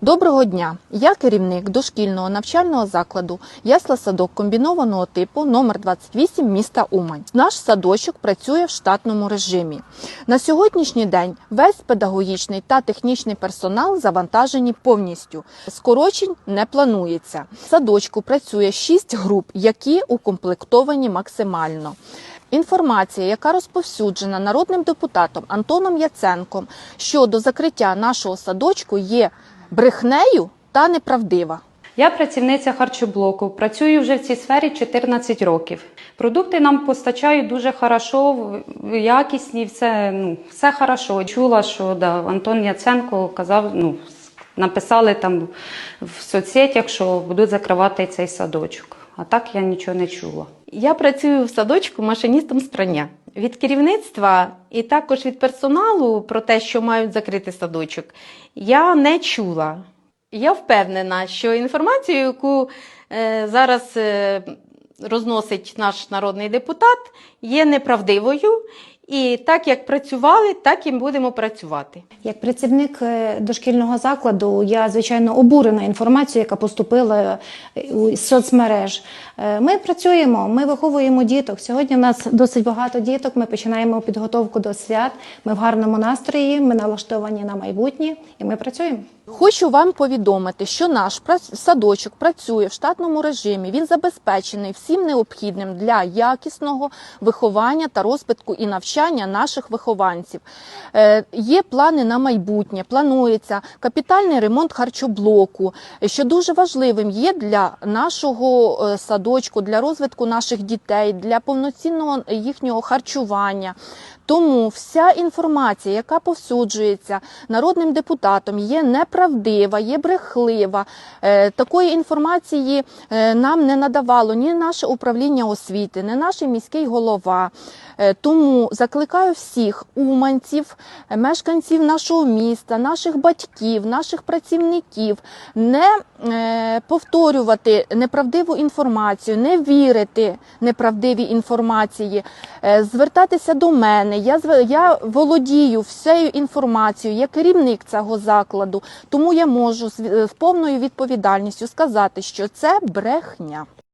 Доброго дня! Я керівник дошкільного навчального закладу Ясла садок комбінованого типу номер 28 міста Умань. Наш садочок працює в штатному режимі. На сьогоднішній день весь педагогічний та технічний персонал завантажені повністю. Скорочень не планується. В садочку працює 6 груп, які укомплектовані максимально. Інформація, яка розповсюджена народним депутатом Антоном Яценком щодо закриття нашого садочку, є брехнею та неправдива. Я працівниця харчоблоку. Працюю вже в цій сфері 14 років. Продукти нам постачають дуже хорошо, якісні, все, ну, все хорошо. Чула, що да, Антон Яценко казав, ну, написали там в соцсетях, що будуть закривати цей садочок. А так я нічого не чула. Я працюю в садочку машиністом страня. Від керівництва і також від персоналу про те, що мають закрити садочок, я не чула. Я впевнена, що інформацію, яку е, зараз е, розносить наш народний депутат, є неправдивою. І так як працювали, так і будемо працювати. Як працівник е, дошкільного закладу, я звичайно обурена інформацією, яка поступила е, у- соцмереж. Е, Ми працюємо, ми виховуємо діток. Сьогодні в нас досить багато діток. Ми починаємо підготовку до свят. Ми в гарному настрої, ми налаштовані на майбутнє, і ми працюємо. Хочу вам повідомити, що наш садочок працює в штатному режимі. Він забезпечений всім необхідним для якісного виховання та розвитку і навчання наших вихованців. Е, є плани на майбутнє, планується капітальний ремонт харчоблоку, що дуже важливим є для нашого е, садочку, для розвитку наших дітей, для повноцінного їхнього харчування. Тому вся інформація, яка повсюджується народним депутатом, є неправдива, є брехлива. Е, Такої інформації е, нам не надавало ні наше управління освіти, ні наш міський голова. Е, Тому закликаю всіх уманців, мешканців нашого міста, наших батьків, наших працівників не е, повторювати неправдиву інформацію, не вірити неправдивій інформації, е, звертатися до мене. Я я володію всею інформацією, я керівник цього закладу, тому я можу з повною відповідальністю сказати, що це брехня.